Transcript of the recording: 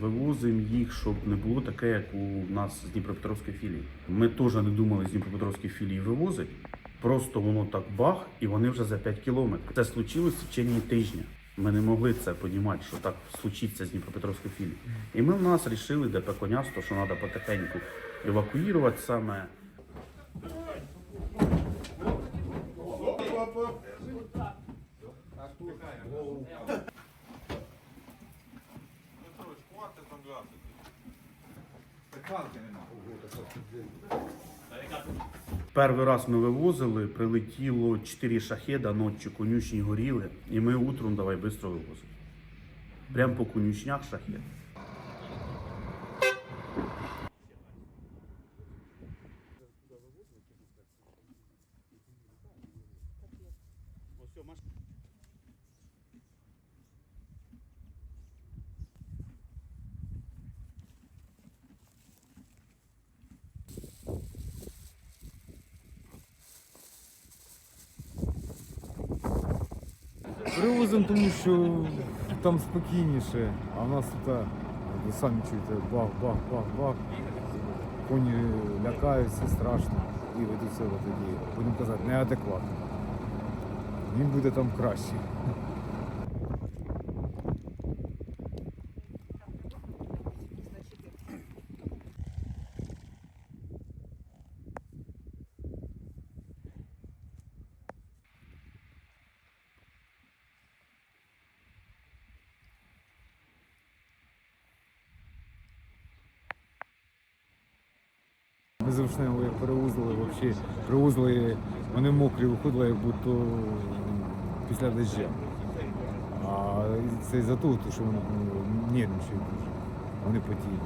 вивозимо їх, щоб не було таке, як у нас з Дніпропетровської філії. Ми теж не думали з Дніпропетровської філії вивозити. Просто воно так бах, і вони вже за 5 кілометрів. Це случилось в течение тижня. Ми не могли це розуміти, що так случиться з Дніпропетровської філії. І ми в нас вирішили ДП Конясто, що треба потихеньку евакуювати саме Перший раз ми вивозили, прилетіло 4 шахеда, ночі конюшні горіли, і ми утром давай швидко вивозили. Прямо по конюшнях шахет. Привозимо, тому що там спокійніше, а в нас тут, ви самі чуєте, бах, бах, бах, бах. Коні лякаються страшно і ведуть себе тоді, будемо казати, неадекватно. Він буде там краще. Як перевозили, взагалі, привозили, вони мокрі виходили, як будто після дождя. А це із-за того, що вони нервничають дуже. Вони потіють.